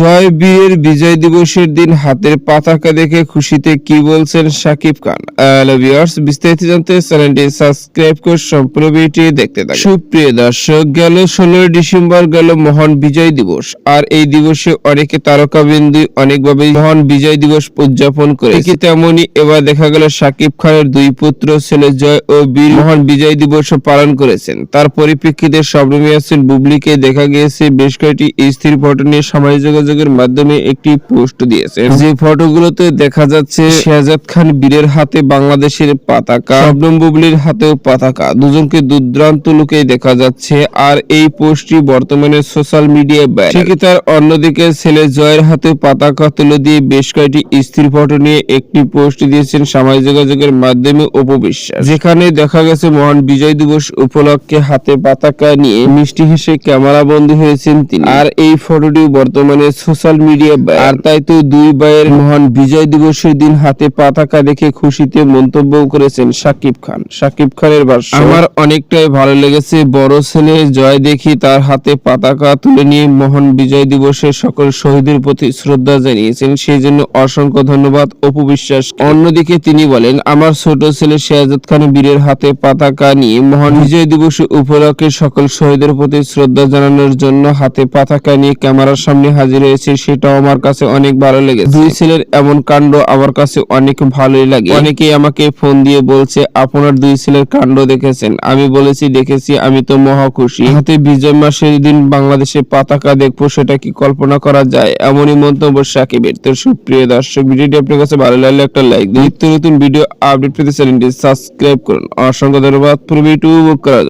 জয় বীরের বিজয় দিবসের দিন হাতের পাতাকা দেখে খুশিতে কি বলছেন সাকিব খান? হ্যালো বিস্তারিত জানতে চ্যানেলটি সাবস্ক্রাইব করে সম্পূর্ণ ভিডিওটি দেখতে থাকুন। সুপ্রিয় দর্শক, গেল ষোলোই ডিসেম্বর গেল মহান বিজয় দিবস। আর এই দিবসে অনেকে তারকাবিন্দু অনেকভাবে মহান বিজয় দিবস উদযাপন করে ঠিক তেমনি এবার দেখা গেল সাকিব খানের দুই পুত্র, ছেলে জয় ও বীর মহান বিজয় দিবস পালন করেছেন। তার পরিপ্রেক্ষিতে শবনম ইয়াসিন বুবলিকে দেখা গিয়েছে বেশ কয়েকটি স্থির ফটো নিয়ে সামাজিক যোগাযোগের মাধ্যমে একটি পোস্ট দিয়েছে। যে ফটোগুলোতে দেখা যাচ্ছে শেহজাদ খান বীরের হাতে বাংলাদেশের পতাকা শবনম বুবলির হাতেও পতাকা দুজনকে দুর্দান্ত লুকে দেখা যাচ্ছে আর এই পোস্টটি বর্তমানে সোশ্যাল মিডিয়ায় ঠিকই তার অন্যদিকে ছেলে জয়ের হাতে পতাকা তুলে দিয়ে বেশ কয়েকটি স্থির ফটো নিয়ে একটি পোস্ট দিয়েছেন সামাজিক যোগাযোগের মাধ্যমে অপবিশ্বাস যেখানে দেখা গেছে মহান বিজয় দিবস উপলক্ষে হাতে পতাকা নিয়ে মিষ্টি হেসে ক্যামেরা বন্দী হয়েছেন তিনি। আর এই ফটোটি বর্তমানে সোশ্যাল মিডিয়া আর তাই তো দুই ভাইয়ের মহান বিজয় দিবসের দিন হাতে পতাকা দেখে খুশিতে মন্তব্য করেছেন সাকিব খান। সাকিব খানের ভাষ্য আমার অনেকটাই ভালো লেগেছে। বড় ছেলে জয় দেখি তার হাতে পতাকা তুলে নিয়ে মহান বিজয় দিবসে সকল শহীদের প্রতি শ্রদ্ধা জানিয়েছেন। সেই জন্য অসংখ্য ধন্যবাদ অপু বিশ্বাস। অন্যদিকে তিনি বলেন আমার ছোট ছেলে শেহজাদ খান বীরের হাতে পতাকা নিয়ে মহান বিজয় দিবস উপলক্ষে সকল শহীদের প্রতি শ্রদ্ধা জানানোর জন্য হাতে পতাকা নিয়ে ক্যামেরার সামনে হাজির হয়েছে সেটাও আমার কাছে অনেক ভালো লেগেছে। দুই ছেলের এমন কাণ্ড আমার কাছে অনেক ভালোই লাগে। অনেকেই আমাকে ফোন দিয়ে বলছে আপনার দুই ছেলের কাণ্ড দেখেছেন? আমি বলেছি দেখেছি আমি তো মহা খুশি। হাতে বিজয় মাসের দিন বাংলাদেশে পতাকা দেখব সেটা কি কল্পনা করা যায়? এমনই মন্তব্য সাকিবের। তো সুপ্রিয় দর্শক ভিডিওটি আপনার কাছে ভালো লাগলে একটা লাইক দিন। নিত্য নতুন ভিডিও আপডেট পেতে চ্যানেলটি সাবস্ক্রাইব করুন। অসংখ্য ধন্যবাদ। পুরো ভিডিও করার জন্য।